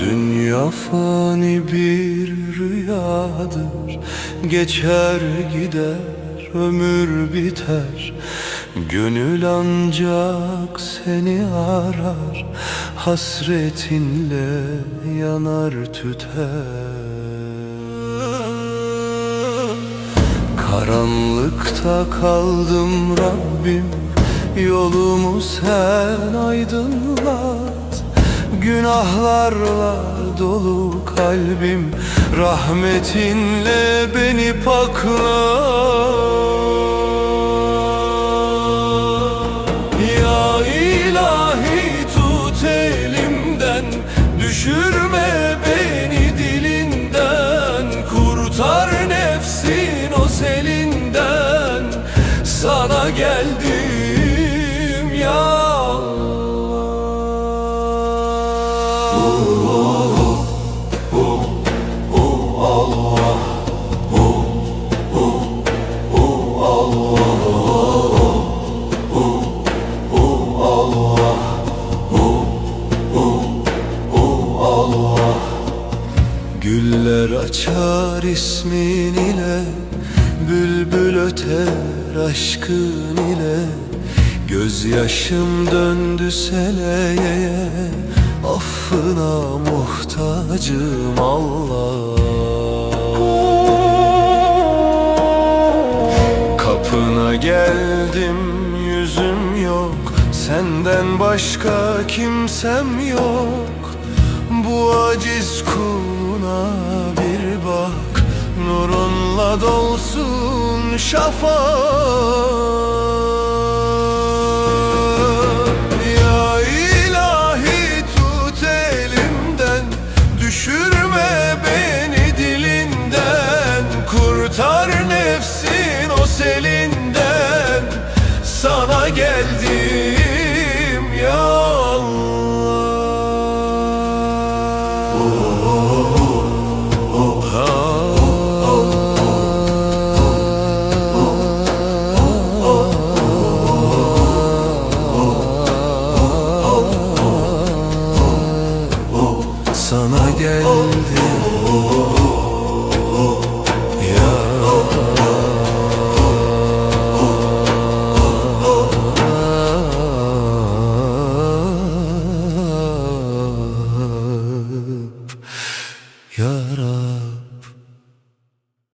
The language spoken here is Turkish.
Dünya fani bir rüyadır. Geçer gider ömür biter. Gönül ancak seni arar Hasretinle yanar tüter. Karanlıkta kaldım Rabbim Yolumu sen aydınlat Günahlarla dolu kalbim. Rahmetinle beni pakla. Ya ilahi tut elimden Düşürme beni dilinden. Kurtar nefsin o selinden. Sana geldim Güller açar ismin ile Bülbül öter aşkın ile. Gözyaşım döndü seleye Affına muhtacım Allah. Kapına geldim yüzüm yok. Senden başka kimsem yok. Bu aciz kuluna bir bak. Nurunla dolsun şafak selinden sana geldim ya Sana geldim.